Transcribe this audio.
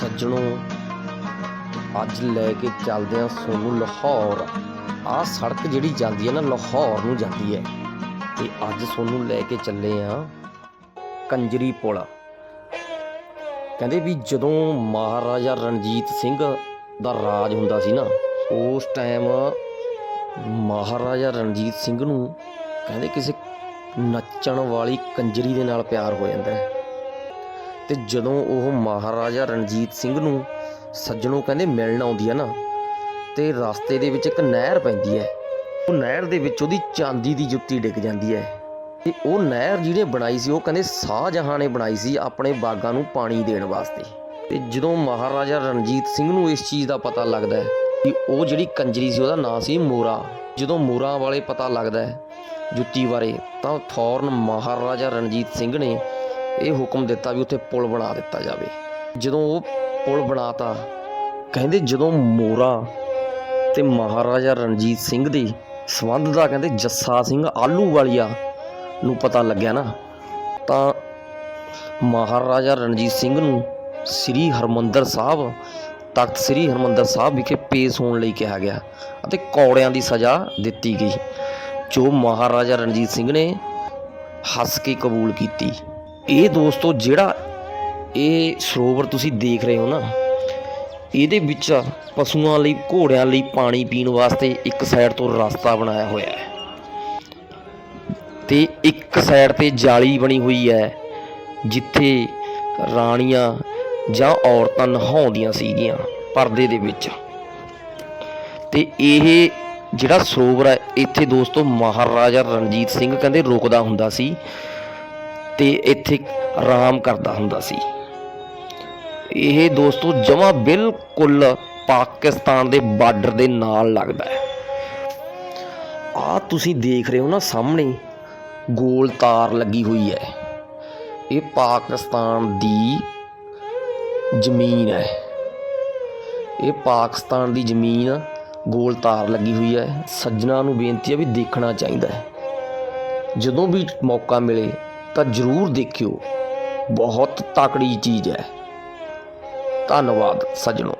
ਸੱਜਣੋ, ਅੱਜ ਲੈ ਕੇ ਚੱਲਦੇ ਆ ਸੋਨੂੰ ਲਾਹੌਰ। ਆਹ ਸੜਕ ਜਿਹੜੀ ਜਾਂਦੀ ਹੈ ਨਾ, ਲਾਹੌਰ ਨੂੰ ਜਾਂਦੀ ਹੈ। ਤੇ ਅੱਜ ਸੋਨੂੰ ਲੈ ਕੇ ਚੱਲੇ ਆ ਕੰਜਰੀ ਪੁਲ। ਕਹਿੰਦੇ ਵੀ ਜਦੋਂ ਮਹਾਰਾਜਾ ਰਣਜੀਤ ਸਿੰਘ ਦਾ ਰਾਜ ਹੁੰਦਾ ਸੀ ਨਾ, ਉਸ ਟਾਈਮ ਮਹਾਰਾਜਾ ਰਣਜੀਤ ਸਿੰਘ ਨੂੰ ਕਹਿੰਦੇ ਕਿਸੇ ਨੱਚਣ ਵਾਲੀ ਕੰਜਰੀ ਦੇ ਨਾਲ ਪਿਆਰ ਹੋ ਜਾਂਦਾ ਹੈ। ਤੇ ਜਦੋਂ ਉਹ ਮਹਾਰਾਜਾ ਰਣਜੀਤ ਸਿੰਘ ਨੂੰ ਸੱਜਣੋਂ ਕਹਿੰਦੇ ਮਿਲਣ ਆਉਂਦੀ ਹੈ ਨਾ, ਤੇ ਰਸਤੇ ਦੇ ਵਿੱਚ ਇੱਕ ਨਹਿਰ ਪੈਂਦੀ ਹੈ। ਉਹ ਨਹਿਰ ਦੇ ਵਿੱਚ ਉਹਦੀ ਚਾਂਦੀ ਦੀ ਜੁੱਤੀ ਡਿੱਗ ਜਾਂਦੀ ਹੈ। ਤੇ ਉਹ ਨਹਿਰ ਜਿਹਨੇ ਬਣਾਈ ਸੀ, ਉਹ ਕਹਿੰਦੇ ਸ਼ਾਹਜਹਾਂ ਨੇ ਬਣਾਈ ਸੀ ਆਪਣੇ ਬਾਗਾਂ ਨੂੰ ਪਾਣੀ ਦੇਣ ਵਾਸਤੇ। ਤੇ ਜਦੋਂ ਮਹਾਰਾਜਾ ਰਣਜੀਤ ਸਿੰਘ ਨੂੰ ਇਸ ਚੀਜ਼ ਦਾ ਪਤਾ ਲੱਗਦਾ ਹੈ ਕਿ ਉਹ ਜਿਹੜੀ ਕੰਜਰੀ ਸੀ, ਉਹਦਾ ਨਾਂ ਸੀ ਮੋਰਾ। ਜਦੋਂ ਮੋਰਾ ਵਾਲੇ ਪਤਾ ਲੱਗਦਾ ਹੈ ਜੁੱਤੀ ਬਾਰੇ, ਤਾਂ ਫੌਰਨ ਮਹਾਰਾਜਾ ਰਣਜੀਤ ਸਿੰਘ ਨੇ ਇਹ ਹੁਕਮ ਦਿੱਤਾ ਵੀ ਉੱਥੇ ਪੁਲ ਬਣਾ ਦਿੱਤਾ ਜਾਵੇ। ਜਦੋਂ ਉਹ ਪੁਲ ਬਣਾਤਾ, ਕਹਿੰਦੇ ਜਦੋਂ ਮੋਰਾ ਤੇ ਮਹਾਰਾਜਾ ਰਣਜੀਤ ਸਿੰਘ ਦੇ ਸਬੰਧ ਦਾ ਕਹਿੰਦੇ ਜੱਸਾ ਸਿੰਘ ਆਲੂ ਵਾਲੀਆ ਨੂੰ ਪਤਾ ਲੱਗਿਆ ਨਾ, ਤਾਂ ਮਹਾਰਾਜਾ ਰਣਜੀਤ ਸਿੰਘ ਨੂੰ ਸ੍ਰੀ ਹਰਮੰਦਰ ਸਾਹਿਬ, ਤਖਤ ਸ੍ਰੀ ਹਰਮੰਦਰ ਸਾਹਿਬ ਵਿਖੇ ਪੇਸ਼ ਹੋਣ ਲਈ ਕਿਹਾ ਗਿਆ ਅਤੇ ਕੌੜਿਆਂ ਦੀ ਸਜ਼ਾ ਦਿੱਤੀ ਗਈ, ਜੋ ਮਹਾਰਾਜਾ ਰਣਜੀਤ ਸਿੰਘ ਨੇ ਹੱਸ ਕੇ ਕਬੂਲ ਕੀਤੀ। ਇਹ ਦੋਸਤੋ, ਜਿਹੜਾ ਇਹ ਸਰੋਵਰ ਤੁਸੀਂ ਦੇਖ ਰਹੇ ਹੋ ਨਾ, ਇਹਦੇ ਵਿੱਚ ਪਸ਼ੂਆਂ ਲਈ, ਘੋੜਿਆਂ ਲਈ ਪਾਣੀ ਪੀਣ ਵਾਸਤੇ ਇੱਕ ਸਾਈਡ ਤੋਂ ਰਸਤਾ ਬਣਾਇਆ ਹੋਇਆ ਹੈ। ਤੇ ਇੱਕ ਸਾਈਡ ਤੇ ਜਾਲੀ ਬਣੀ ਹੋਈ ਹੈ, ਜਿੱਥੇ ਰਾਣੀਆਂ ਜਾਂ ਔਰਤਾਂ ਨਹਾਉਂਦੀਆਂ ਸੀਗੀਆਂ ਪਰਦੇ ਦੇ ਵਿੱਚ। ਤੇ ਇਹ ਜਿਹੜਾ ਸਰੋਵਰ ਹੈ, ਇੱਥੇ ਦੋਸਤੋ ਮਹਾਰਾਜਾ ਰਣਜੀਤ ਸਿੰਘ ਕਹਿੰਦੇ ਰੁਕਦਾ ਹੁੰਦਾ ਸੀ। ਤੇ ਇੱਥੇ ਆਰਾਮ ਕਰਦਾ ਹੁੰਦਾ ਸੀ। ਇਹ ਦੋਸਤੋ ਜਮਾ ਬਿਲਕੁਲ ਪਾਕਿਸਤਾਨ ਦੇ ਬਾਰਡਰ ਦੇ ਨਾਲ ਲੱਗਦਾ ਹੈ। ਆ ਤੁਸੀਂ ਦੇਖ ਰਹੇ ਹੋ ਨਾ ਸਾਹਮਣੇ, ਗੋਲ ਤਾਰ ਲੱਗੀ ਹੋਈ ਹੈ। ਇਹ ਪਾਕਿਸਤਾਨ ਦੀ ਜ਼ਮੀਨ ਹੈ। ਇਹ ਪਾਕਿਸਤਾਨ ਦੀ ਜ਼ਮੀਨ, ਗੋਲ ਤਾਰ ਲੱਗੀ ਹੋਈ ਹੈ। ਸੱਜਣਾ ਨੂੰ ਬੇਨਤੀ ਹੈ ਵੀ ਦੇਖਣਾ ਚਾਹੀਦਾ ਹੈ। ਜਦੋਂ ਵੀ ਮੌਕਾ ਮਿਲੇ ਤਾਂ ਜ਼ਰੂਰ ਦੇਖਿਓ। ਬਹੁਤ ਤਾਕੜੀ ਚੀਜ਼ ਹੈ। ਧੰਨਵਾਦ ਸੱਜਣੋ।